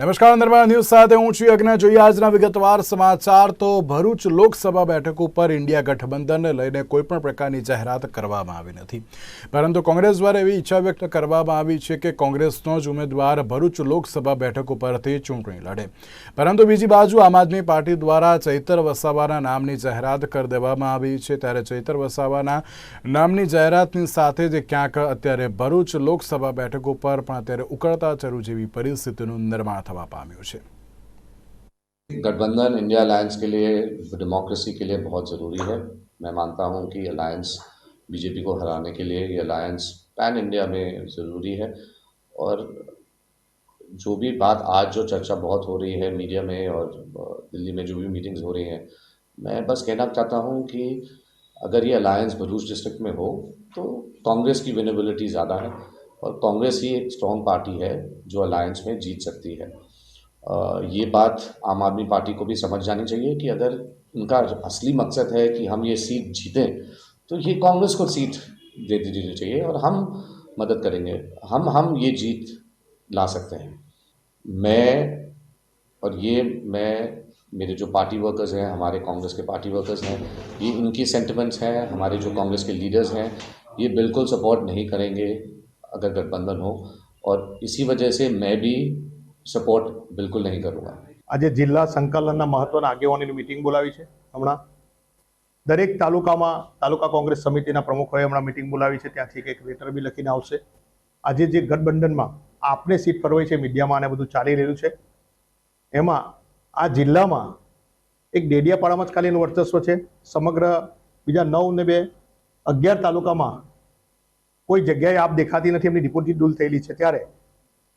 નમસ્કાર નર્મદા ન્યૂઝ સાથે હું છું યજ્ઞ. જોઈએ આજના વિગતવાર સમાચાર. તો ભરૂચ લોકસભા બેઠક ઉપર ઇન્ડિયા ગઠબંધનને લઈને કોઈપણ પ્રકારની જાહેરાત કરવામાં આવી નથી. પરંતુ કોંગ્રેસ દ્વારા એવી ઈચ્છા વ્યક્ત કરવામાં આવી છે કે કોંગ્રેસનો જ ઉમેદવાર ભરૂચ લોકસભા બેઠક ઉપરથી ચૂંટણી લડે. પરંતુ બીજી બાજુ આમ આદમી પાર્ટી દ્વારા ચૈતર વસાવાના નામની જાહેરાત કરી દેવામાં આવી છે. ત્યારે ચૈતર વસાવાના નામની જાહેરાતની સાથે જ ક્યાંક અત્યારે ભરૂચ લોકસભા બેઠક ઉપર પણ અત્યારે ઉકળતા ચરુ જેવી પરિસ્થિતિનું નિર્માણ થવા પામ્યું છે गठबंधन इंडिया अलायंस के लिए डेमोक्रेसी के लिए बहुत ज़रूरी है मैं मानता हूं कि अलायंस बीजेपी को हराने के लिए ये अलायंस पैन इंडिया में ज़रूरी है और जो भी बात आज जो चर्चा बहुत हो रही है मीडिया में और दिल्ली में जो भी मीटिंग्स हो रही हैं मैं बस कहना चाहता हूं कि अगर ये अलायंस भरूच डिस्ट्रिक्ट में हो तो कांग्रेस की विनेबिलिटी ज़्यादा है और कांग्रेस ही एक स्ट्रॉन्ग पार्टी है जो अलायंस में जीत सकती है अ, ये बात आम आदमी पार्टी को भी समझ जानी चाहिए कि अगर उनका असली मकसद है कि हम ये सीट जीतें तो ये कांग्रेस को सीट दे देनी चाहिए और हम मदद करेंगे। हम हम ये जीत ला सकते हैं। मैं और ये, मैं, मेरे जो पार्टी वर्कर्स हैं, हमारे कांग्रेस के पार्टी वर्कर्स हैं, ये इनकी सेंटिमेंट्स हैं, हमारे जो कांग्रेस के लीडर्स हैं, ये बिल्कुल सपोर्ट नहीं करेंगे अगर गठबंधन हो। और इसी वजह से मैं भी સપોર્ટ બિલકુલ નહીં કरूंगा આજે જિલ્લા સંકલનના મહત્વના આગેવાનીની મિટિંગ બોલાવી છે. હમણાં દરેક તાલુકામાં તાલુકા કોંગ્રેસ સમિતિના પ્રમુખોએ હમણાં મિટિંગ બોલાવી છે. ત્યાંથી એક લેટર બી લખીને આવશે. આજે જે ગઠબંધનમાં આપને સીટ ફરવાઈ છે, મીડિયામાં અને બધું ચાલી રહ્યું છે, એમાં આ જિલ્લામાં એક ડેડિયાપાડામાં જ ખાલી વર્ચસ્વ છે. સમગ્ર બીજા નવ ને બે અગિયાર તાલુકામાં કોઈ જગ્યાએ આપ દેખાતી નથી. એમની ડિપોઝિટ ડૂલ થયેલી છે. ત્યારે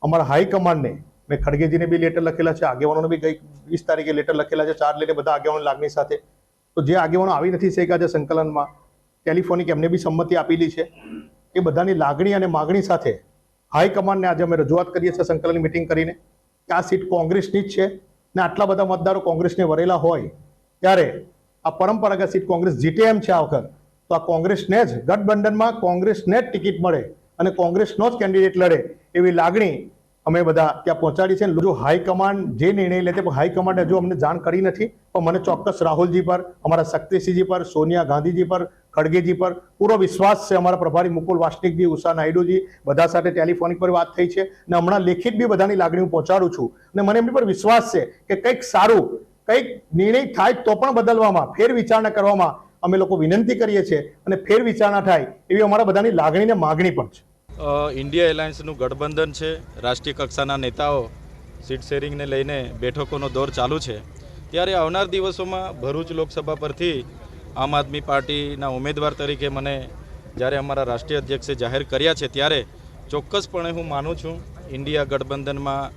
અમારા હાઈકમાન્ડને મેં ખડગેજીને બી લેટર લખેલા છે, આગેવાનોને બી ગઈ વીસ તારીખે લેટર લખેલા છે, ચાર લેટર બધા આગેવાનો લાગણી સાથે. તો જે આગેવાનો આવી નથી શક્યા છે સંકલનમાં, ટેલિફોનિક એમને બી સંમતિ આપેલી છે. એ બધાની લાગણી અને માગણી સાથે હાઈકમાન્ડને આજે અમે રજૂઆત કરીએ છીએ સંકલનની મિટિંગ કરીને કે આ સીટ કોંગ્રેસની જ છે ને આટલા બધા મતદારો કોંગ્રેસને વરેલા હોય ત્યારે આ પરંપરાગત સીટ કોંગ્રેસ જીતે એમ છે આ વખત. તો આ કોંગ્રેસને જ ગઠબંધનમાં કોંગ્રેસને જ ટિકિટ મળે અને કોંગ્રેસનો જ કેન્ડિડેટ લડે એવી લાગણી અમે બધા ત્યાં પહોંચાડી છે. જો હાઈકમાન્ડ જે નિર્ણય લે તે હાઈકમાન્ડે હજુ અમને જાણ કરી નથી, પણ મને ચોક્કસ રાહુલજી પર, અમારા શક્તિસિંહજી પર, સોનિયા ગાંધીજી પર, ખડગેજી પર પૂરો વિશ્વાસ છે અમારા પ્રભારી મુકુલ વાસનિકજી, ઉષા નાયડુજી, બધા સાથે ટેલિફોનિક પર વાત થઈ છે અને હમણાં લેખિત બી બધાની લાગણી હું પહોંચાડું છું. અને મને એમની પર વિશ્વાસ છે કે કંઈક સારું, કંઈક નિર્ણય થાય તો પણ બદલવામાં, ફેર વિચારણા કરવામાં અમે લોકો વિનંતી કરીએ છીએ અને ફેર વિચારણા થાય એવી અમારા બધાની લાગણી ને માગણી પણ છે. ઇન્ડિયા એલાયન્સનું ગઠબંધન છે. રાષ્ટ્રીય કક્ષાના નેતાઓ સીટ શેરિંગને લઈને બેઠકોનો દોર ચાલુ છે. ત્યારે આવનાર દિવસોમાં ભરૂચ લોકસભા પરથી આમ આદમી પાર્ટીના ઉમેદવાર તરીકે મને જ્યારે અમારા રાષ્ટ્રીય અધ્યક્ષે જાહેર કર્યા છે ત્યારે ચોક્કસપણે હું માનું છું ઇન્ડિયા ગઠબંધનમાં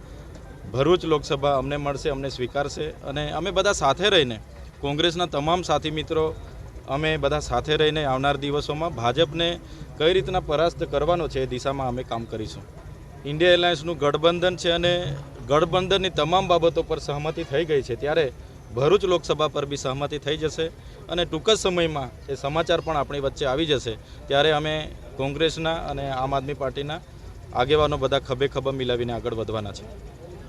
ભરૂચ લોકસભા અમને મળશે, અમને સ્વીકારશે અને અમે બધા સાથે રહીને કોંગ્રેસના તમામ સાથી મિત્રો અમે બધા સાથે રહીને આવનાર દિવસોમાં ભાજપને કઈ રીતના પરાસ્ત કરવાનો છે એ દિશામાં અમે કામ કરીશું. ઇન્ડિયા એલાયન્સનું ગઠબંધન છે અને ગઠબંધનની તમામ બાબતો પર સહમતિ થઈ ગઈ છે, ત્યારે ભરૂચ લોકસભા પર બી સહમતિ થઈ જશે અને ટૂંક જ સમયમાં એ સમાચાર પણ આપણી વચ્ચે આવી જશે. ત્યારે અમે કોંગ્રેસના અને આમ આદમી પાર્ટીના આગેવાનો બધા ખભે ખભે મિલાવીને આગળ વધવાના છે.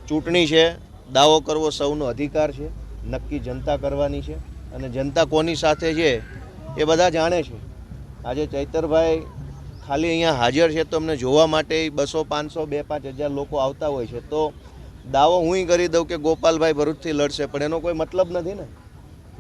ચૂંટણી છે, દાવો કરવો સૌનો અધિકાર છે, નક્કી જનતા કરવાની છે. અને જનતા કોની સાથે છે એ બધા જાણે છે. આજે ચૈતરભાઈ ખાલી અહીંયા હાજર છે તો અમને જોવા માટે બસો, પાંચસો, બે, પાંચ હજાર લોકો આવતા હોય છે. તો દાવો હું કરી દઉં કે ગોપાલભાઈ ભરૂચથી લડશે, પણ એનો કોઈ મતલબ નથી ને.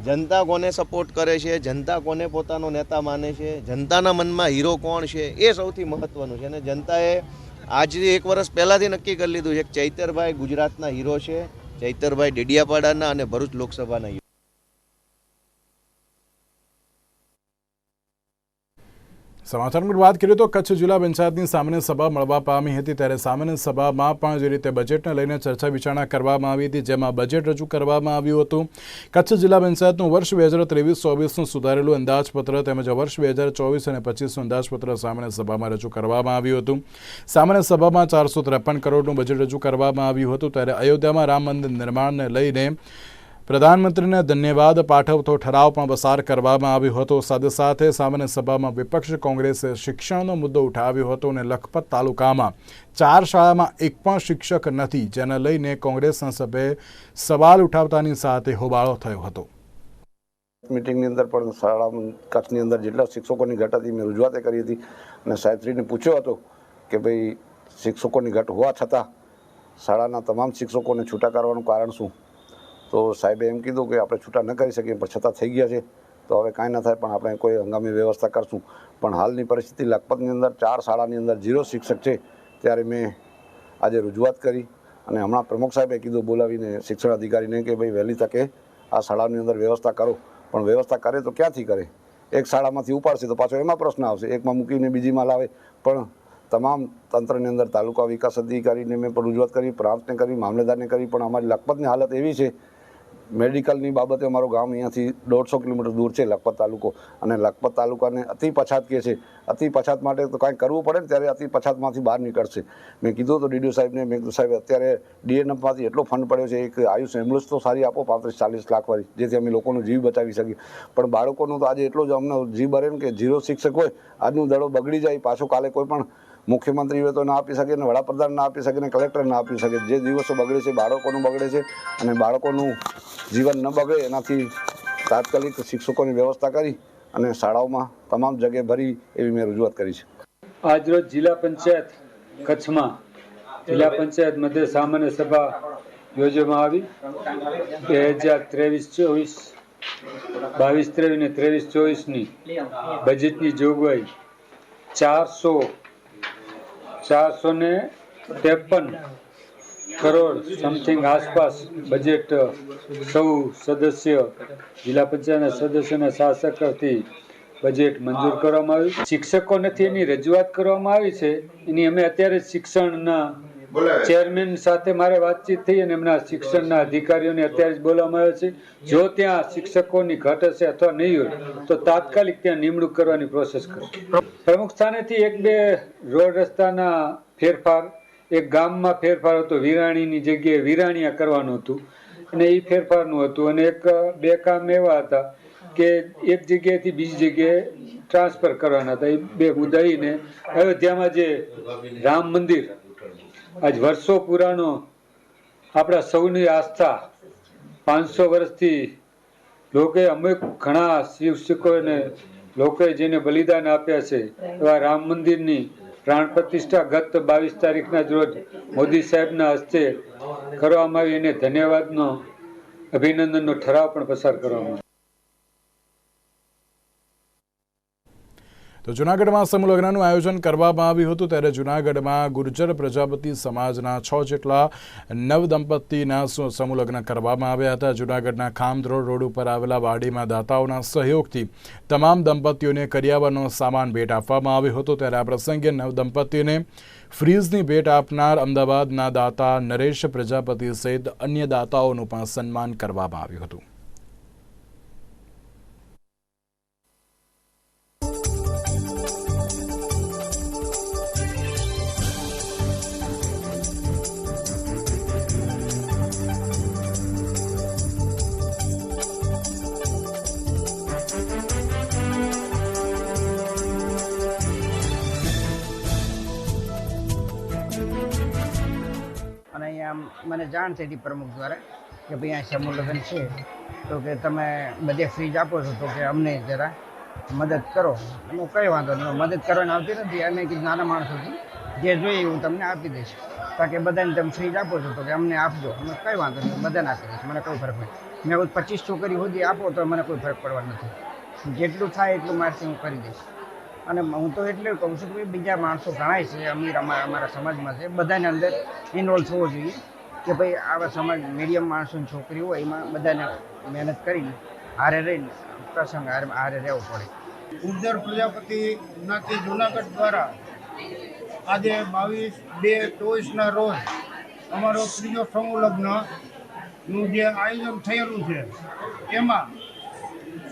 જનતા કોને સપોર્ટ કરે છે? જનતા કોને પોતાનો નેતા માને છે? જનતાના મનમાં હીરો કોણ છે? એ સૌથી મહત્ત્વનું છે. અને જનતાએ આજથી એક વર્ષ પહેલાંથી નક્કી કરી લીધું છે કે ચૈતરભાઈ ગુજરાતના હીરો છે, ચૈતરભાઈ ડેડિયાપાડાના અને ભરૂચ લોકસભાના હીરો સમાચારની વાત કરીએ તો કચ્છ જિલ્લા પંચાયતની સામાન્ય સભા મળવા પામી હતી. ત્યારે સામાન્ય સભામાં પણ જે રીતે બજેટને લઈને ચર્ચા વિચારણા કરવામાં આવી હતી, જેમાં બજેટ રજૂ કરવામાં આવ્યું હતું. કચ્છ જિલ્લા પંચાયતનું વર્ષ બે હજાર ત્રેવીસ ચોવીસનું સુધારેલું અંદાજપત્ર તેમજ વર્ષ બે હજાર ચોવીસ અને પચીસનું અંદાજપત્ર સામાન્ય સભામાં રજૂ કરવામાં આવ્યું હતું. સામાન્ય સભામાં ચારસો ત્રેપન કરોડનું બજેટ રજૂ કરવામાં આવ્યું હતું. ત્યારે અયોધ્યામાં રામ મંદિર નિર્માણને લઈને પ્રધાનમંત્રીને ધન્યવાદ, પાઠવતો ઠરાવ પણ પસાર કરવામાં આવ્યો હતો. સાથે સાથે સામાન્ય સભામાં વિપક્ષ કોંગ્રેસે શિક્ષણનો મુદ્દો ઉઠાવ્યો હતો અને લખપત તાલુકામાં ચાર શાળામાં એક પણ શિક્ષક નથી, જેને લઈને કોંગ્રેસના સભ્યે સવાલ ઉઠાવતાની સાથે હોબાળો થયો હતો. મિટિંગની અંદર પણ શાળા કચ્છની અંદર જેટલા શિક્ષકોની ઘટ હતી, મેં રજૂઆતે કરી હતી અને સાહેબશ્રીને પૂછ્યો હતો કે ભાઈ શિક્ષકોની ઘટ હોવા છતાં શાળાના તમામ શિક્ષકોને છૂટા કરવાનું કારણ શું? તો સાહેબે એમ કીધું કે આપણે છૂટા ન કરી શકીએ, પણ છતાં થઈ ગયા છે. તો હવે કાંઈ ન થાય, પણ આપણે કોઈ હંગામી વ્યવસ્થા કરશું. પણ હાલની પરિસ્થિતિ લખપતની અંદર ચાર શાળાની અંદર ઝીરો શિક્ષક છે. ત્યારે મેં આજે રજૂઆત કરી અને હમણાં પ્રમુખ સાહેબે કીધું બોલાવીને શિક્ષણ અધિકારીને કે ભાઈ વહેલી તકે આ શાળાની અંદર વ્યવસ્થા કરો. પણ વ્યવસ્થા કરે તો ક્યાંથી કરે? એક શાળામાંથી ઉપાડશે તો પાછો એમાં પ્રશ્ન આવશે. એકમાં મૂકીને બીજીમાં લાવે. પણ તમામ તંત્રની અંદર તાલુકા વિકાસ અધિકારીને મેં પણ રજૂઆત કરી, પ્રાંતને કરી મામલેદારને કરી. પણ અમારી લખપતની હાલત એવી છે મેડિકલની બાબતે અમારું ગામ અહીંયાથી દોઢસો કિલોમીટર દૂર છે, લખપત તાલુકો. અને લખપત તાલુકાને અતિ પછાત કહે છે. અતિ પછાત માટે તો કાંઈ કરવું પડે ને ત્યારે અતિ પછાતમાંથી બહાર નીકળશે. મેં કીધું તો ડીડીઓ સાહેબને, મેં કીધું, સાહેબ, અત્યારે ડીએનએફમાંથી એટલો ફંડ પડ્યો છે, એક આયુષ એમ્બ્યુલન્સ તો સારી આપો, પાંત્રીસ ચાલીસ લાખ વાળી, જેથી અમે લોકોનો જીવ બચાવી શકીએ. પણ બાળકોનું તો આજે એટલો જ અમને જીવ ભરે ને કે ઝીરો શિક્ષક હોય, આજનું દડો બગડી જાય, પાછો કાલે કોઈ પણ મુખ્યમંત્રી હોય તો ના આપી શકે, ને વડાપ્રધાન ના આપી શકે, ને કલેક્ટર ના આપી શકે. જે દિવસો બગડે છે, બાળકોનું બગડે છે, અને બાળકોનું જીવન ન બગડે, એનાથી તાત્કાલિક શિક્ષકોની વ્યવસ્થા કરી અને શાળાઓમાં તમામ જગ્યાએ ભરી એવી મેં રજૂઆત કરી છે. આજરોજ જિલ્લા પંચાયત કચ્છમાં, જિલ્લા પંચાયત મધ્ય સામાન્ય સભા યોજવામાં આવી. બે હજાર ત્રેવીસ ચોવીસ, બાવીસ ત્રેવીસ ને ત્રેવીસ ચોવીસની બજેટની જોગવાઈ ચારસો ચારસો ને ત્રેપન કરોડ સમથિંગ આસપાસ બજેટ સૌ સદસ્ય, જિલ્લા પંચાયતના સદસ્યોના શાસકથી બજેટ મંજૂર કરવામાં આવ્યું. શિક્ષકો નથી એની રજૂઆત કરવામાં આવી છે. એની અમે અત્યારે શિક્ષણના ચેરમેન સાથે મારે વાતચીત થઈ અને એમના શિક્ષણના અધિકારીઓને અત્યારે જ બોલાવવામાં આવ્યા છે. જો ત્યાં શિક્ષકોની ઘટ હશે અથવા નહીં હોય, તો તાત્કાલિક ત્યાં નિમણૂક કરવાની પ્રોસેસ કરો પ્રમુખ સ્થાનેથી એક બે રોડ રસ્તાના ફેરફાર, એક ગામમાં ફેરફાર હતો. વિરાણીની જગ્યાએ વિરાણીયા કરવાનું હતું અને એ ફેરફારનું હતું. અને એક, બે કામ એવા હતા કે એક જગ્યાએથી બીજી જગ્યાએ ટ્રાન્સફર કરવાના હતા. એ બે મુદ્દાઈને અયોધ્યામાં જે રામ મંદિર આજ વર્ષો પુરાણો આપણા સૌની આસ્થા. પાંચસો વર્ષથી લોકોએ અમુક ઘણા શિવશિકોને લોકોએ જેને બલિદાન આપ્યા છે, એવા રામ મંદિરની પ્રાણ પ્રતિષ્ઠા ગત બાવીસ તારીખના રોજ મોદી સાહેબના હસ્તે કરવામાં આવી. એને ધન્યવાદનો, અભિનંદનનો ઠરાવ પણ પસાર કરવામાં તો જૂનાગઢમાં સમુલગ્નનું આયોજન કરવામાં આવ્યું હતું ત્યારે જૂનાગઢમાં ગુર્જર પ્રજાપતિ સમાજના છ જેટલા નવ દંપતીના સુ- સમૂહ કરવામાં આવ્યા હતા. જૂનાગઢના ખામધ્રોડ રોડ ઉપર આવેલા વાડીમાં દાતાઓના સહયોગથી તમામ દંપતીઓને કરિયાવરનો સામાન ભેટ આપવામાં આવ્યો હતો. ત્યારે આ પ્રસંગે નવ દંપતીઓને ફ્રીઝની ભેટ આપનાર અમદાવાદના દાતા નરેશ પ્રજાપતિ સહિત અન્ય દાતાઓનું પણ સન્માન કરવામાં આવ્યું હતું. મને જાણ થઈ હતી પ્રમુખ દ્વારા કે ભાઈ અહીંયા સમૂહ લગ્ન છે. તો કે તમે બધે ફ્રીજ આપો છો તો કે અમને જરા મદદ કરો. અમે કંઈ વાંધો નહીં મદદ કરવાની આવતી નથી. કીધું નાના માણસોથી જે જોઈએ હું તમને આપી દઈશ. કે બધાને તમે ફ્રીજ આપો છો તો કે અમને આપજો. અમે કંઈ વાંધો નહીં, બધાને આપી દઈશ. મને કોઈ ફરક નહીં. મેં પચીસ છોકરી સુધી આપો તો મને કોઈ ફરક પડવાનો નથી. જેટલું થાય એટલું મારથી હું કરી દઈશ. અને હું તો એટલે કહું છું કે બીજા માણસો ઘણાય છે, અમીર અમારા અમારા સમાજમાં છે. બધાને અંદર ઇન્વોલ્વ થવો જોઈએ. કે ભાઈ, આવા સમાજ મીડિયમ માણસોની છોકરી હોય, એમાં બધાને મહેનત કરીને હારે રહીને પ્રસંગ હારે હારે રહેવું પડે. ગુર્જર પ્રજાપતિ જ્ઞાતિ જુનાગઢ દ્વારા આજે બાવીસ બે ચોવીસના રોજ અમારો ત્રીજો સમૂહ લગ્નનું જે આયોજન થયેલું છે, એમાં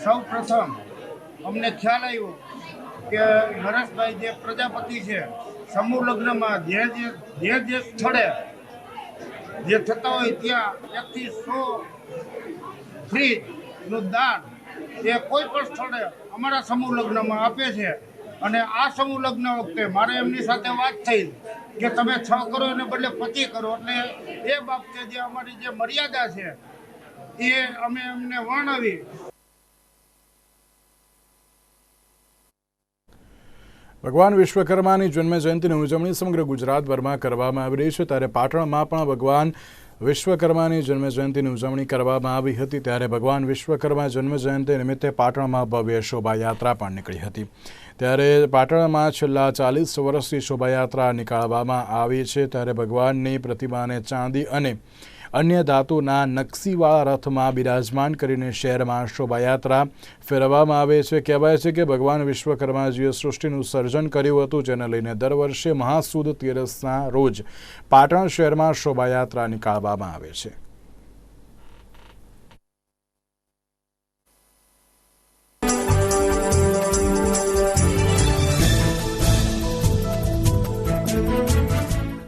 સૌ પ્રથમ અમને ખ્યાલ આવ્યો કે નરેશભાઈ જે પ્રજાપતિ છે, સમૂહ લગ્નમાં જે જે જે જે સ્થળે જે થતા હોય ત્યાં એકથી સો ફ્રીજનું દાન એ કોઈ પણ સ્થળે અમારા સમૂહ લગ્નમાં આપે છે. અને આ સમૂહ લગ્ન વખતે મારે એમની સાથે વાત થઈ કે તમે છ કરો એને બદલે પચી કરો. એટલે એ બાબતે જે અમારી જે મર્યાદા છે, એ અમે એમને વર્ણવી. ભગવાન વિશ્વકર્માની જન્મ જયંતિની ઉજવણી સમગ્ર ગુજરાતભરમાં કરવામાં આવી રહી છે. ત્યારે પાટણમાં પણ ભગવાન વિશ્વકર્માની જન્મ જયંતિની ઉજવણી કરવામાં આવી હતી. ત્યારે ભગવાન વિશ્વકર્મા જન્મ જયંતિ નિમિત્તે પાટણમાં ભવ્ય શોભાયાત્રા પણ નીકળી હતી. ત્યારે પાટણમાં છેલ્લા ચાલીસ વર્ષથી શોભાયાત્રા નીકાળવામાં આવી છે. ત્યારે ભગવાનની પ્રતિમાને ચાંદી અને અન્ય ધાતુના નકશીવાળા રથમાં બિરાજમાન કરીને શહેરમાં શોભાયાત્રા ફેરવવામાં આવે છે. કહેવાય છે કે ભગવાન વિશ્વકર્માજીએ સૃષ્ટિનું સર્જન કર્યું હતું, જેને લઈને દર વર્ષે મહાસુદ તેરસના રોજ પાટણ શહેરમાં શોભાયાત્રા નીકાળવામાં આવે છે.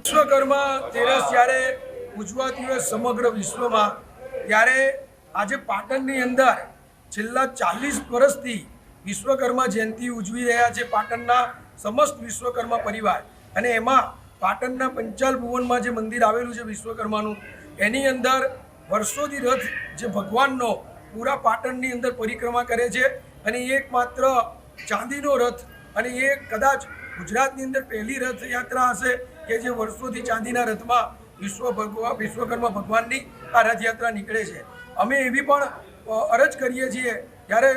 વિશ્વકર્મા તેરસ જ્યારે ઉજવાતી સમગ્ર વિશ્વમાં ત્યારે આજે પાટણની અંદર છેલ્લા ચાલીસ વર્ષથી વિશ્વકર્મા જયંતિ ઉજવી રહ્યા છે પાટણના સમસ્ત વિશ્વકર્મા પરિવાર. અને એમાં પાટણના પંચાલ ભુવનમાં જે મંદિર આવેલું છે વિશ્વકર્માનું, એની અંદર વર્ષોથી રથ જે ભગવાનનો પૂરા પાટણની અંદર પરિક્રમા કરે છે. અને એક માત્ર ચાંદીનો રથ અને એ કદાચ ગુજરાતની અંદર પહેલી રથયાત્રા હશે કે જે વર્ષોથી ચાંદીના રથમાં વિશ્વ ભગવાન વિશ્વકર્મા ભગવાનની આ રથયાત્રા નીકળે છે. અમે એવી પણ અરજ કરીએ છીએ, જ્યારે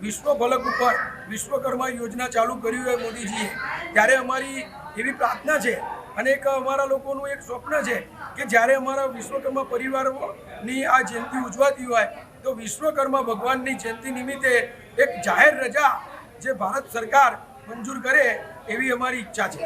વિશ્વ ફલક ઉપર વિશ્વકર્મા યોજના ચાલુ કરી હોય મોદીજીએ, ત્યારે અમારી એવી પ્રાર્થના છે અને એક અમારા લોકોનું એક સ્વપ્ન છે કે જ્યારે અમારા વિશ્વકર્મા પરિવારોની આ જયંતિ ઉજવાતી હોય, તો વિશ્વકર્મા ભગવાનની જયંતિ નિમિત્તે એક જાહેર રજા જે ભારત સરકાર મંજૂર કરે એવી અમારી ઈચ્છા છે.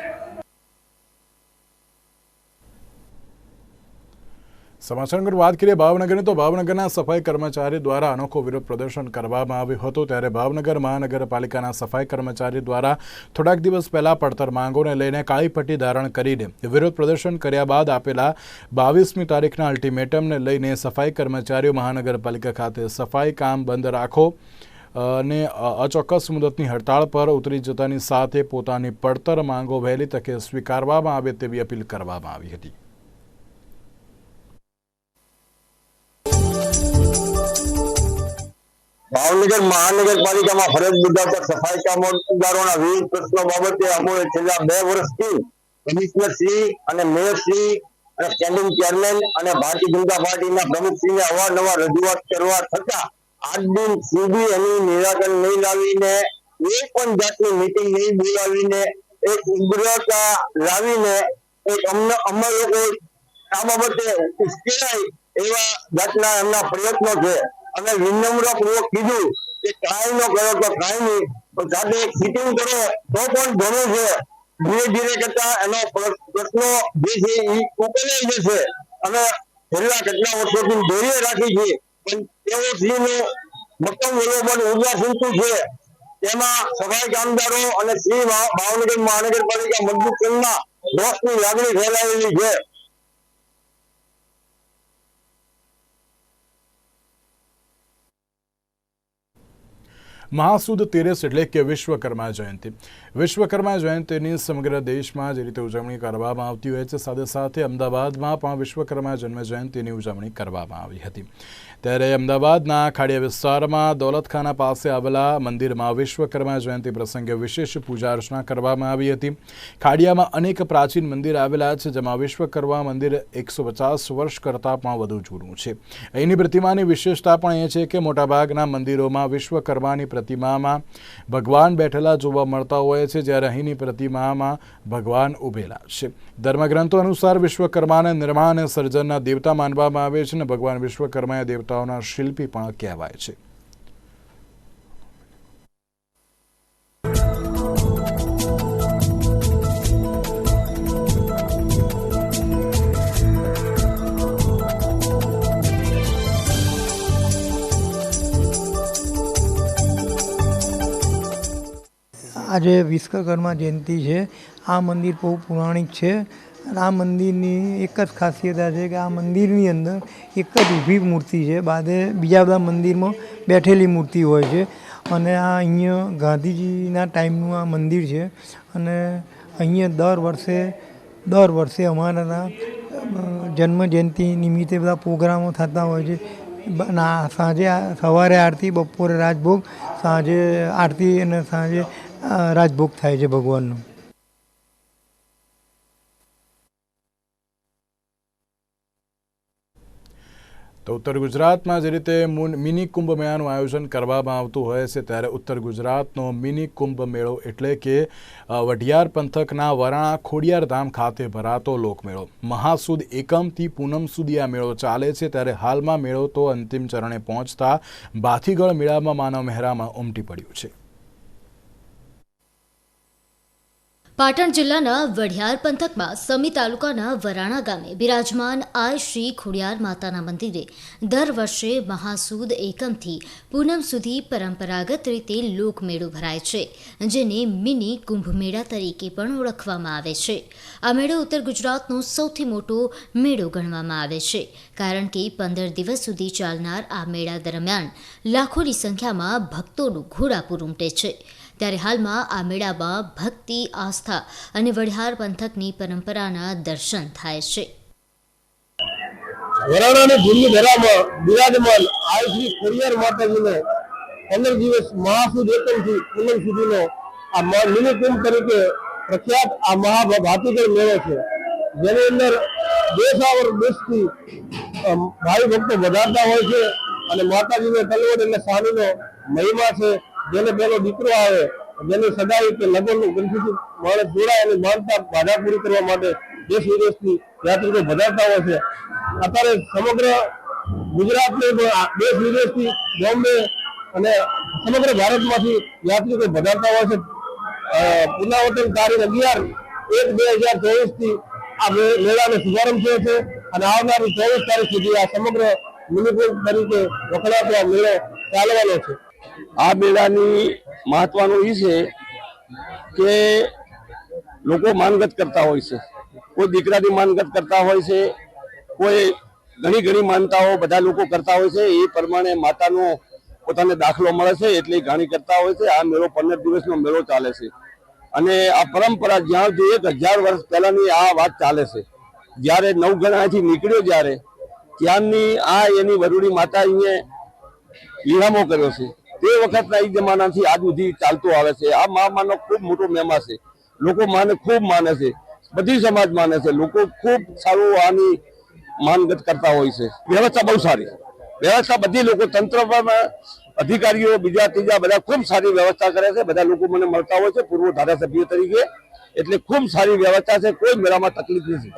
સમાચાર વાત કરીએ, ભાવનગરની તો ભાવનગરના સફાઈ કર્મચારી દ્વારા અનોખો વિરોધ પ્રદર્શન કરવામાં આવ્યું હતું. ત્યારે ભાવનગર મહાનગરપાલિકાના સફાઈ કર્મચારી દ્વારા થોડાક દિવસ પહેલાં પડતર માંગોને લઈને કાળી પટ્ટી ધારણ કરીને વિરોધ પ્રદર્શન કર્યા બાદ આપેલા બાવીસમી તારીખના અલ્ટિમેટમને લઈને સફાઈ કર્મચારીઓ મહાનગરપાલિકા ખાતે સફાઈ કામ બંધ રાખો અને અચોક્કસ મુદતની હડતાળ પર ઉતરી જતાની સાથે પોતાની પડતર માંગો વહેલી તકે સ્વીકારવામાં આવે તેવી અપીલ કરવામાં આવી હતી. ભાવનગર, મહાનગરપાલિકામાં ફરજ બજાવતા સફાઈ કામદારોના વિવિધ પ્રશ્નો બાબતે અમોએ છેલ્લા બે વર્ષથી કમિશનર શ્રી અને મેયરશ્રી અને સ્ટેન્ડિંગ ચેરમેન અને ભારતીય જનતા પાર્ટીના પ્રમુખશ્રીને અવારનવાર રજૂઆત કરવા છતાં આજ દિન સુધી એનું નિરાકરણ નહીં લાવીને એક પણ જાતની મિટિંગ નહીં બોલાવીને, એક ઉગ્રતા લાવીને, એક અમને, અમે લોકો આ બાબતે ઉશ્કેરાય એવા જાતના એમના પ્રયત્નો છે. અમે વિનમ્રપૂર્વક કીધું કે કાંઈ નો કરો તો કાંઈ નહીં. પણ સાથે એક કરો તો પણ ઘણું છે. ધીરે ધીરે કરતા એનો પ્રશ્નો જે છે એ ઉકેલાઈ જશે. અને છેલ્લા કેટલા વર્ષોથી ધૈર્ય રાખી છે. પણ તેઓ શ્રીનું મક્કમ વિલોપન ઉર્જાસિંચું છે. તેમાં સફાઈ કામદારો અને શ્રી ભાવનગર મહાનગરપાલિકા મજબૂત સંઘના રોષની લાગણી ફેલાયેલી છે. મહાસુદ તેરસ એટલે કે વિશ્વકર્મા જયંતિ. વિશ્વકર્મા જયંતિની સમગ્ર દેશમાં જે રીતે ઉજવણી કરવામાં આવતી હોય છે. સાથે સાથે અમદાવાદમાં પણ વિશ્વકર્મા જન્મ જયંતિની ઉજવણી કરવામાં આવી હતી. ત્યારે અમદાવાદના ખાડિયા વિસ્તારમાં દૌલતખાના પાસે આવેલા મંદિરમાં વિશ્વકર્મા જયંતિ પ્રસંગે વિશેષ પૂજા અર્ચના કરવામાં આવી હતી. ખાડિયામાં અનેક પ્રાચીન મંદિર આવેલા છે, જેમાં વિશ્વકર્મા મંદિર એકસો પચાસ વર્ષ કરતાં પણ વધુ જૂનું છે. અહીંની પ્રતિમાની વિશેષતા પણ એ છે કે મોટાભાગના મંદિરોમાં વિશ્વકર્માની પ્રતિમામાં ભગવાન બેઠેલા જોવા મળતા હોય છે, જ્યારે અહીંની પ્રતિમામાં ભગવાન ઉભેલા છે. ધર્મગ્રંથો અનુસાર વિશ્વકર્માને નિર્માણ અને સર્જનના દેવતા માનવામાં આવે છે અને ભગવાન વિશ્વકર્મા એ દેવતાઓના શિલ્પી પણ કહેવાય છે. આજે વિશ્વકર્મા જયંતિ છે. આ મંદિર બહુ પૌરાણિક છે. અને આ મંદિરની એક જ ખાસિયત છે કે આ મંદિરની અંદર એક જ ઊભી મૂર્તિ છે. બાદે બીજા બધા મંદિરમાં બેઠેલી મૂર્તિ હોય છે. અને આ અહીંયા ગાંધીજીના ટાઈમનું આ મંદિર છે. અને અહીંયા દર વર્ષે દર વર્ષે અમારા જન્મ જયંતિ નિમિત્તે બધા પ્રોગ્રામો થતા હોય છે. સાંજે સવારે આરતી, બપોરે રાજભોગ, સાંજે આરતી અને સાંજે રાજભોગ થાય છે ભગવાનનું. તો ઉત્તર ગુજરાતમાં જે રીતે મુન- કુંભ મેળાનું આયોજન કરવામાં આવતું હોય છે, ત્યારે ઉત્તર ગુજરાતનો મિની કુંભ મેળો એટલે કે વઢિયાર પંથકના વરાણા ખોડિયાર ધામ ખાતે ભરાતો લોકમેળો. મહાસુદ એકમથી પૂનમ સુધી આ મેળો ચાલે છે, ત્યારે હાલમાં મેળો તો અંતિમ ચરણે પહોંચતા બાથીગળ મેળામાં માનવ મહેરામાં ઉમટી પડ્યું છે. પાટણ જિલ્લાના વઢિયાર પંથકમાં સમી તાલુકાના વરાણા ગામે બિરાજમાન આય શ્રી ખોડિયાર માતાના મંદિરે દર વર્ષે મહાસુદ એકમથી પૂનમ સુધી પરંપરાગત રીતે લોકમેળો ભરાય છે, જેને મિની કુંભ મેળા તરીકે પણ ઓળખવામાં આવે છે. આ મેળો ઉત્તર ગુજરાતનો સૌથી મોટો મેળો ગણવામાં આવે છે, કારણ કે પંદર દિવસ સુધી ચાલનાર આ મેળા દરમિયાન લાખોની સંખ્યામાં ભક્તોનું ઘોડાપુર ઉમટે છે. ત્યારે હાલમાં આ મેળામાં ભક્તિ, આસ્થા અને વઢિયાર પંથકની પરંપરાના દર્શન થાય છે. વરાણાની ભૂમિ ધરામાં બિરાજમાન આય શ્રી માતાજીનો પંદર દિવસ મહાસુદ પૂનમ સુધીનો આ મ- તરીકે પ્રખ્યાત આ મહાભાતીગર મેળો છે. જેની અંદર દેશાવર દેશથી ભાઈ ભક્તો વધારતા હોય છે અને માતાજીને તલવડ એટલે સાનીનો મહિમા છે. જેને પેલો દીકરો આવે, જેની સગાઈ કે લગ્નનું ગ્રંથિથી માણસ જોડાય અને માનતા બાધા પૂરી કરવા માટે દેશ વિદેશથી યાત્રિકો વધારતા હોય છે. અત્યારે સમગ્ર ગુજરાતની દેશ દેશ વિદેશથી બોમ્બે અને સમગ્ર ભારતમાંથી યાત્રિકો વધારતા હોય છે. પુનરાવર્તન તારીખ અગિયાર એક બે હજાર ચોવીસથી આ મેળાનો શુભારંભ થયો છે અને આવનારી ચોવીસ તારીખ સુધી આ સમગ્ર મિનિપુર તરીકે વખણાતો મેળો ચાલવાનો છે. આ મેળાની મહત્વનું એ છે કે લોકો માનગત કરતા હોય છે. કોઈ દીકરાની માનગત કરતા હોય છે, કોઈ ઘણી ઘણી માનતાઓ બધા લોકો કરતા હોય છે, એ પ્રમાણે માતાનો પોતાને દાખલો મળે છે, એટલે ઘણી કરતા હોય છે. આ મેળો પંદર દિવસનો મેળો ચાલે છે. અને આ પરંપરા જ્યાં સુધી એક હજાર વર્ષ પહેલાની આ વાત ચાલે છે. જ્યારે નવગણાથી નીકળ્યો જ્યારે ત્યારની આ એની વરુડી માતા અહીંયા વિરામો કર્યો છે. તે વખતના એ જમાનાથી આજ સુધી ચાલતો આવે છે. આ મહામાનો ખૂબ મોટો મહેમા છે. લોકો માને, ખૂબ માને છે. બધી સમાજ માને છે. લોકો ખૂબ સારું આની માનગત કરતા હોય છે. વ્યવસ્થા બહુ સારી. વ્યવસ્થા બધી લોકો તંત્રમાં અધિકારીઓ, બીજા ત્રીજા બધા ખૂબ સારી વ્યવસ્થા કરે છે. બધા લોકો મને મળતા હોય છે, પૂર્વ ધારાસભ્ય તરીકે. એટલે ખૂબ સારી વ્યવસ્થા છે. કોઈ મેળામાં તકલીફ નથી.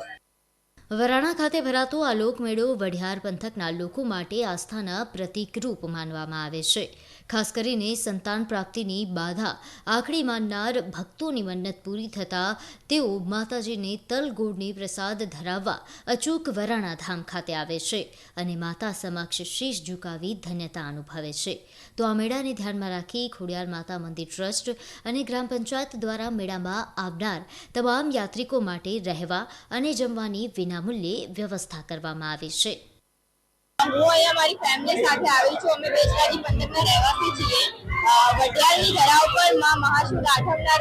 વરાણા ખાતે ભરાતો આ લોકમેળો વઢિયાર પંથકના લોકો માટે આસ્થાના પ્રતીકરૂપ માનવામાં આવે છે. ખાસ કરીને સંતાન પ્રાપ્તિની બાધા. આખડી માનનાર ભક્તોની મન્નત પૂરી થતાં તેઓ માતાજીને તલગોળને પ્રસાદ ધરાવવા અચૂક વરાણા ધામ ખાતે આવે છે અને માતા સમક્ષ શીશ ઝુકાવી ધન્યતા અનુભવે છે. તો આ મેળાને ધ્યાનમાં રાખી ખોડિયાર માતા મંદિર ટ્રસ્ટ અને ગ્રામ પંચાયત દ્વારા મેળામાં આવનાર તમામ યાત્રિકો માટે રહેવા અને જમવાની વિનામૂલ્યે વ્યવસ્થા કરવામાં આવી છે. હું અહીંયા મારી ફેમિલી સાથે આવી છું. અમે બેચરાજી પંથકના રહેવાસી છીએ. વડિયાળની ધરા ઉપરમાં મહાશુદ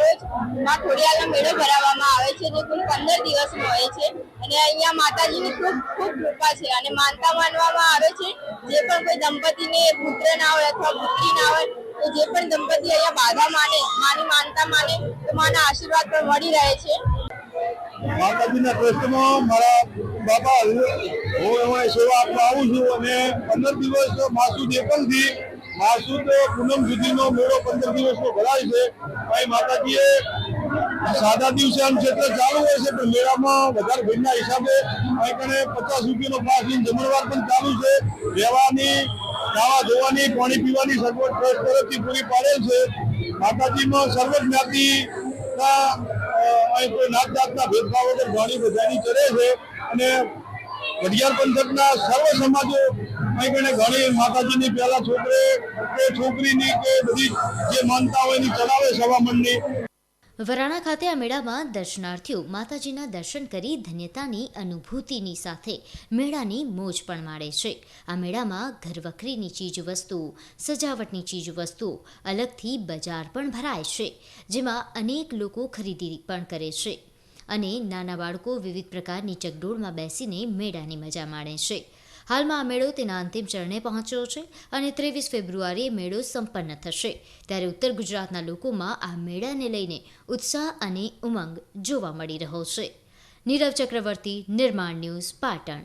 રોજમાં ખોડિયારનો મેળો ભરાવવામાં આવે છે, જે કુલ પંદર દિવસનો હોય છે. અને અહીંયા માતાજીની ખૂબ ખૂબ કૃપા છે અને માનતા માનવામાં આવે છે, જે પણ કોઈ દંપતીને પુત્ર ના હોય અથવા પુત્રી ના હોય, તો જે પણ દંપતી અહીંયા બાધા માને, માની માનતા માને, તો માના આશીર્વાદ પણ મળી રહે છે. માતાજીના ટ્રસ્ટમાં મારા બાપા હું એમાં સેવા આપવા આવું છું અને પંદર દિવસ માસુદ માસુ માસુદ પૂનમ સુધીનો મેળો પંદર દિવસનો ભરાય છે. અહીં માતાજીએ સાદા દિવસે આમ ક્ષેત્ર ચાલુ હોય છે પણ મેળામાં વધારે ભીડના હિસાબે અહીં કને પચાસ રૂપિયાનો પાસ લઈને જમણવાર પણ ચાલુ છે. રહેવાની, ખાવા ધોવાની પાણી પીવાની સગવડ ટ્રસ્ટ તરફથી પૂરી પાડેલ છે. માતાજીમાં સર્વ જ્ઞાતિના અહીં કોઈ નાત જાતના ભેદભાવ વગર ઘણી બધાની કરે છે. અને વઢિયાર પંથકના સર્વ સમાજો અહીં કણે ઘણી માતાજીની પહેલા છોકરે, કે છોકરીની, કે બધી જે માનતા હોય એની ચલાવે મણની વરાણા ખાતે આ મેળામાં દર્શનાર્થીઓ માતાજીના દર્શન કરી ધન્યતાની અનુભૂતિની સાથે મેળાની મોજ પણ માણે છે. આ મેળામાં ઘરવખરીની ચીજ વસ્તુઓ સજાવટની ચીજ વસ્તુઓ અલગથી બજાર પણ ભરાય છે, જેમાં અનેક લોકો ખરીદી પણ કરે છે. અને નાના બાળકો વિવિધ પ્રકારની ચકડોળમાં બેસીને મેળાની મજા માણે છે. હાલમાં આ મેળો તેના અંતિમ ચરણે પહોંચ્યો છે અને ત્રેવીસ ફેબ્રુઆરીએ મેળો સંપન્ન થશે. ત્યારે ઉત્તર ગુજરાતના લોકોમાં આ મેળાને લઈને ઉત્સાહ અને ઉમંગ જોવા મળી રહ્યો છે. નીરવ ચક્રવર્તી, નિર્માણ ન્યૂઝ, પાટણ.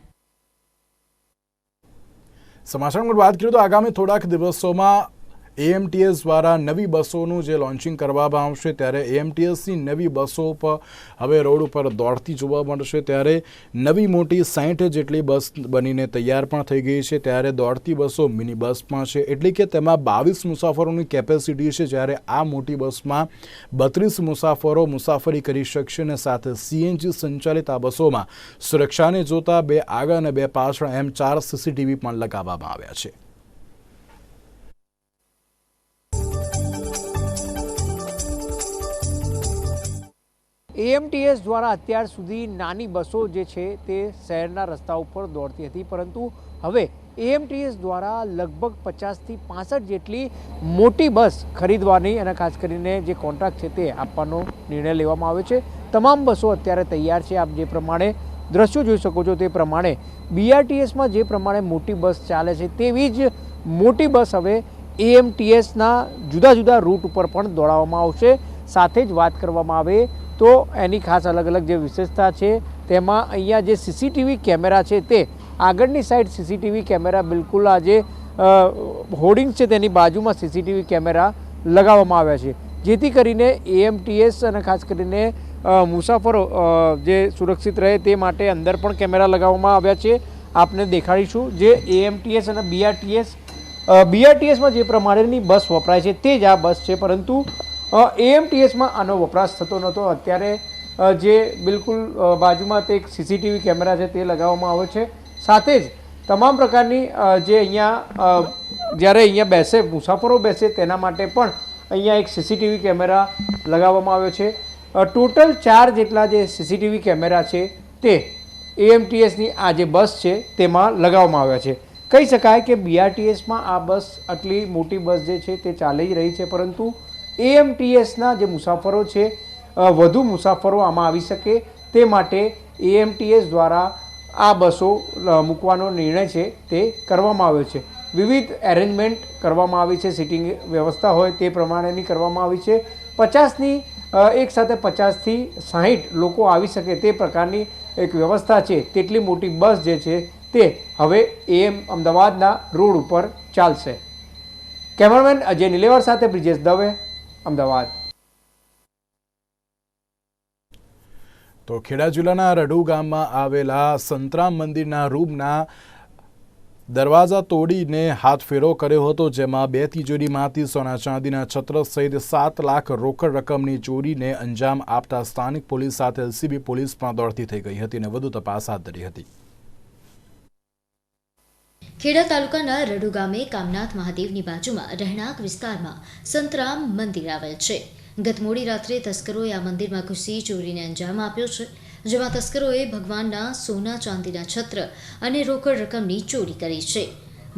સમાચારમાં વાત કરીએ તો આગામી થોડાક દિવસોમાં એએમટીએસ દ્વારા નવી બસોનું જે લોન્ચિંગ કરવામાં આવશે ત્યારે એએમટીએસની નવી બસો પર હવે રોડ ઉપર દોડતી જોવા મળશે. ત્યારે નવી મોટી સાઠ જેટલી બસ બનીને તૈયાર પણ થઈ ગઈ છે. ત્યારે દોડતી બસો મિની બસ પણ છે. એટલે કે તેમાં બાવીસ મુસાફરોની કેપેસિટી છે. જ્યારે આ મોટી બસમાં બત્રીસ મુસાફરો મુસાફરી કરી શકશે અને સાથે સીએનજી સંચાલિત આ બસોમાં સુરક્ષાને જોતા બે આગળ અને બે પાછળ એમ ચાર સીસીટીવી પણ લગાવવામાં આવ્યા છે. એએમટીએસ દ્વારા અત્યાર સુધી નાની બસો જે છે તે શહેરના રસ્તા ઉપર દોડતી હતી, પરંતુ હવે એએમટીએસ દ્વારા લગભગ પચાસથી પાસઠ જેટલી મોટી બસ ખરીદવાની અને ખાસ કરીને જે કોન્ટ્રાક્ટ છે તે આપવાનો નિર્ણય લેવામાં આવ્યો છે. તમામ બસો અત્યારે તૈયાર છે. આપ જે પ્રમાણે દ્રશ્યો જોઈ શકો છો તે પ્રમાણે બીઆરટીએસમાં જે પ્રમાણે મોટી બસ ચાલે છે તેવી જ મોટી બસ હવે એએમટીએસના જુદા જુદા રૂટ ઉપર પણ દોડાવવામાં આવશે. સાથે જ વાત કરવામાં આવે તો એની ખાસ અલગ અલગ જે વિશેષતા છે, તેમાં અહીંયા જે સીસીટીવી કેમેરા છે તે આગળની સાઈડ સીસીટીવી કેમેરા બિલકુલ આ જે હોર્ડિંગ છે તેની બાજુમાં સીસીટીવી કેમેરા લગાવવામાં આવ્યા છે. જેથી કરીને એએમટીએસ અને ખાસ કરીને મુસાફરો જે સુરક્ષિત રહે તે માટે અંદર પણ કેમેરા લગાવવામાં આવ્યા છે. આપને દેખાડીશું જે એએમટીએસ અને બીઆરટીએસ બીઆરટીએસમાં જે પ્રમાણેની બસ વપરાય છે તે જ આ બસ છે. પરંતુ એએમટીએસમાં આનો વપરાશ થતો નહોતો. અત્યારે જે બિલકુલ બાજુમાં તે એક સીસીટીવી કેમેરા છે તે લગાવવામાં આવે છે. સાથે જ તમામ પ્રકારની જે અહીંયા જ્યારે અહીંયા બેસે, મુસાફરો બેસે તેના માટે પણ અહીંયા એક સીસીટીવી કેમેરા લગાવવામાં આવ્યો છે. ટોટલ ચાર જેટલા જે સીસીટીવી કેમેરા છે તે એએમટીએસની આ જે બસ છે તેમાં લગાવવામાં આવ્યા છે. કહી શકાય કે બીઆરટીએસમાં આ બસ આટલી મોટી બસ જે છે તે ચાલી રહી છે, પરંતુ એએમટીએસના જે મુસાફરો છે વધુ મુસાફરો આમાં આવી શકે તે માટે એએમટીએસ દ્વારા આ બસો મૂકવાનો નિર્ણય છે તે કરવામાં આવ્યો છે. વિવિધ એરેન્જમેન્ટ કરવામાં આવી છે, સિટિંગ વ્યવસ્થા હોય તે પ્રમાણેની કરવામાં આવી છે. પચાસની એક સાથે પચાસથી સાહીઠ લોકો આવી શકે તે પ્રકારની એક વ્યવસ્થા છે. તેટલી મોટી બસ જે છે તે હવે એમ, અમદાવાદના રોડ ઉપર ચાલશે. કેમેરામેન અજય નિલેવર સાથે બ્રિજેશ દવે. અમદાવાદ. તો ખેડા જિલ્લાના રડુ ગામમાં આવેલા સંતરામ મંદિરના રૂમના દરવાજા તોડીને હાથફેરો કર્યો હતો, જેમાં બે તિજોરીમાંથી સોના ચાંદીના છત્ર સહિત સાત લાખ રોકડ રકમની ચોરીને અંજામ આપતા સ્થાનિક પોલીસ સાથે એલસીબી પોલીસ પણ દોડતી થઈ ગઈ હતી અને વધુ તપાસ હાથ ધરી હતી. ખેડા તાલુકાના રડુ ગામે કામનાથ મહાદેવની બાજુમાં રહેણાંક વિસ્તારમાં સંતરામ મંદિર આવેલ છે. ગત મોડી રાત્રે તસ્કરોએ આ મંદિરમાં ઘૂસી ચોરીને અંજામ આપ્યો છે, જેમાં તસ્કરોએ ભગવાનના સોના ચાંદીના છત્ર અને રોકડ રકમની ચોરી કરી છે.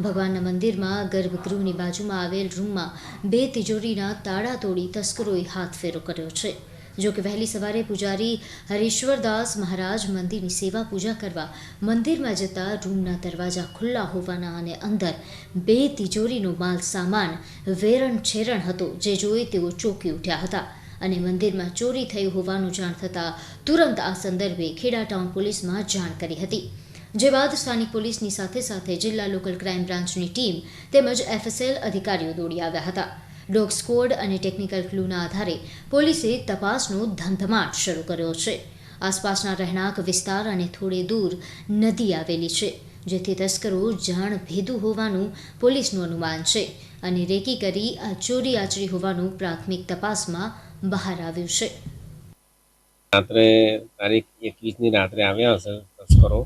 ભગવાનના મંદિરમાં ગર્ભગૃહની બાજુમાં આવેલ રૂમમાં બે તિજોરીના તાળા તોડી તસ્કરોએ હાથ ફેરો કર્યો છે. જો કે વહેલી સવારે પૂજારી હરીશ્વરદાસ મહારાજ મંદિરની સેવા પૂજા કરવા મંદિરમાં જતા રૂમના દરવાજા ખુલ્લા હોવાના અને અંદર બે તિજોરીનો માલ સામાન વેરણ છેરણ હતો જે જોઈ તેઓ ચોંકી ઉઠ્યા હતા અને મંદિરમાં ચોરી થઈ હોવાનું જાણ થતાં તુરંત આ સંદર્ભે ખેડા ટાઉન પોલીસમાં જાણ કરી હતી. જે બાદ સ્થાનિક પોલીસની સાથે સાથે જિલ્લા લોકલ ક્રાઇમ બ્રાન્ચની ટીમ તેમજ એફએસએલ અધિકારીઓ દોડી આવ્યા હતા. ડોગ સ્કોડ અને ટેકનિકલ ક્લૂના આધારે પોલીસે તપાસનો ધમધમાટ શરૂ કર્યો છે. આસપાસના રહેણાંક વિસ્તાર અને થોડે દૂર નદી આવેલી છે, જેથી તસ્કરો જાણ ભેદું હોવાનું પોલીસનું અનુમાન છે અને રેકી કરી આ ચોરી આચરી હોવાનું પ્રાથમિક તપાસમાં બહાર આવ્યું છે. રાત્રે તારીખ એકવીસની રાત્રે આવ્યા હશે તસ્કરો.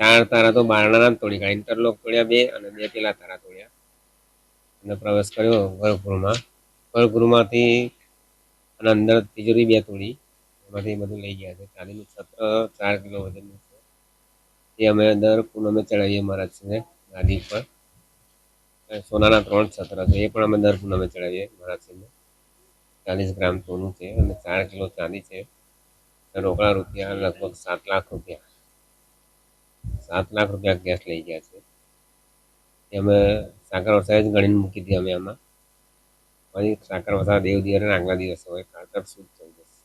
ચાર તારા તો બારણાના તોડી ગયા ઇન્ટરલોક તોડ્યા બે અને બે પેલા તારા તોડ્યા. અને પ્રવેશ કર્યો ગર્ભગૃહમાં ગર્ભગૃહમાંથી અને અંદર તિજોરી બે તોડી. એમાંથી બધું લઈ ગયા છે. ચાંદીનું છત્ર ચાર કિલો વજનનું છે. એ અમે દર પૂનમે ચડાવીએ મહારાજને ગાદી પર સોનાના ત્રણ છત્ર છે. એ પણ અમે દર પૂનમે ચડાવીએ મહારાજને ચાલીસ ગ્રામ સોનું છે અને ચાર કિલો ચાંદી છે. રોકડા રૂપિયા લગભગ સાત લાખ રૂપિયા. સાત લાખ રૂપિયા કેશ લઈ ગયા છે. અમે સાકર વરસાદ ગણીને મૂકી દીધી અમે આમાં. પછી સાકર વસા દેવ દિવાળીના આગલા દિવસે હોય કાતર શુદ્ધ થઈ જશે.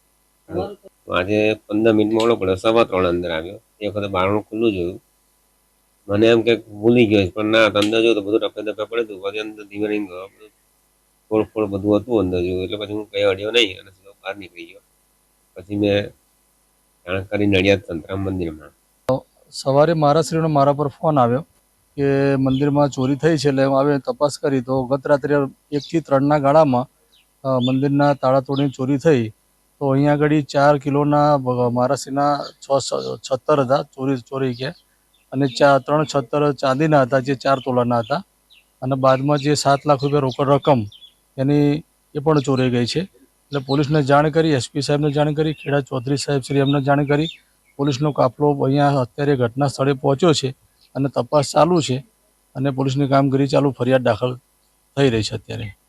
આજે પંદર મિનિટમાં ઓળો પડ્યો સવા ત્રણ અંદર આવ્યો. એ વખતે બારણું ખુલ્લું જોયું. મને એમ કે ભૂલી ગયો પણ ના, અંદર જોયું તો બધું ટપે દફે પડ્યું હતું પછી અંદર ધીમે નહીં ગયો. બધું ફોડ ફોડ બધું હતું અંદર જોયું એટલે પછી હું કઈ અડ્યો નહીં અને સીધો બહાર નીકળી ગયો. પછી મેં જાણ કરી નડિયાદ સંતરામ મંદિરમાં. સવારે મારા શ્રીનો મારા પર ફોન આવ્યો. કે મંદિરમાં ચોરી થઈ છે એટલે આવે તપાસ કરી, તો ગત રાત્રે એકથી ત્રણના ગાળામાં મંદિરના તાળા તોડીને ચોરી થઈ. તો અહીંયા આગળ ચાર કિલોના બ- છ છત્તર હતા, ચોરી ચોરી ગયા. અને ચાર ત્રણ છત્તર ચાંદીના હતા, જે ચાર તોલાના હતા. અને બાદમાં જે સાત લાખ રૂપિયા રોકડ રકમ, એની, એ પણ ચોરી ગઈ છે. એટલે પોલીસને જાણ કરી એસપી સાહેબને જાણ કરી, ખેડા ચૌધરી સાહેબ શ્રી એમને જાણ કરી. પોલીસનો કાફલો અહીંયા અત્યારે ઘટના સ્થળે પહોંચ્યો છે. અને તપાસ ચાલુ છે અને પોલીસની કામગીરી ચાલુ ફરિયાદ દાખલ થઈ રહી છે અત્યારે.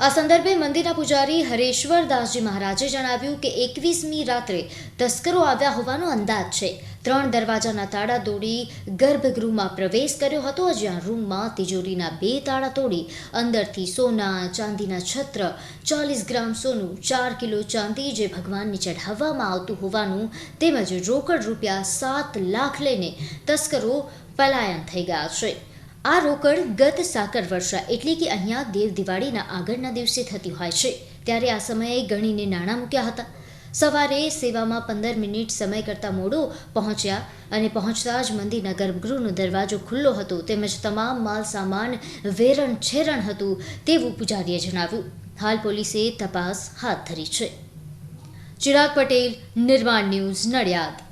આ સંદર્ભે મંદિરના પૂજારી હરેશ્વર દાસજી મહારાજે જણાવ્યું કે એકવીસમી રાત્રે તસ્કરો આવ્યા હોવાનો અંદાજ છે. ત્રણ દરવાજાના તાળા તોડી ગર્ભગૃહમાં પ્રવેશ કર્યો હતો, જ્યાં રૂમમાં તિજોરીના બે તાળા તોડી અંદરથી સોના, ચાંદીના છત્ર, ચાલીસ ગ્રામ સોનું, ચાર કિલો ચાંદી જે ભગવાનને ચઢાવવામાં આવતું હોવાનું તેમજ રોકડ રૂપિયા સાત લાખ લઈને તસ્કરો પલાયન થઈ ગયા છે. આ રોકડ ગત સાકર વર્ષા એટલે કે અહીંયા દેવ દિવાળીના આગળના દિવસે થતી હોય છે. ત્યારે આ સમયે ગણીને નાણાં મૂક્યા હતા. સવારે સેવામાં પંદર મિનિટ સમય કરતાં મોડો પહોંચ્યા અને પહોંચતા જ મંદિરના ગર્ભગૃહનો દરવાજો ખુલ્લો હતો તેમજ તમામ માલ સામાન વેરણ છેરણ હતું તેવું પૂજારીએ જણાવ્યું. હાલ પોલીસે તપાસ હાથ ધરી છે. ચિરાગ પટેલ, નિર્માણ ન્યૂઝ નડિયાદ.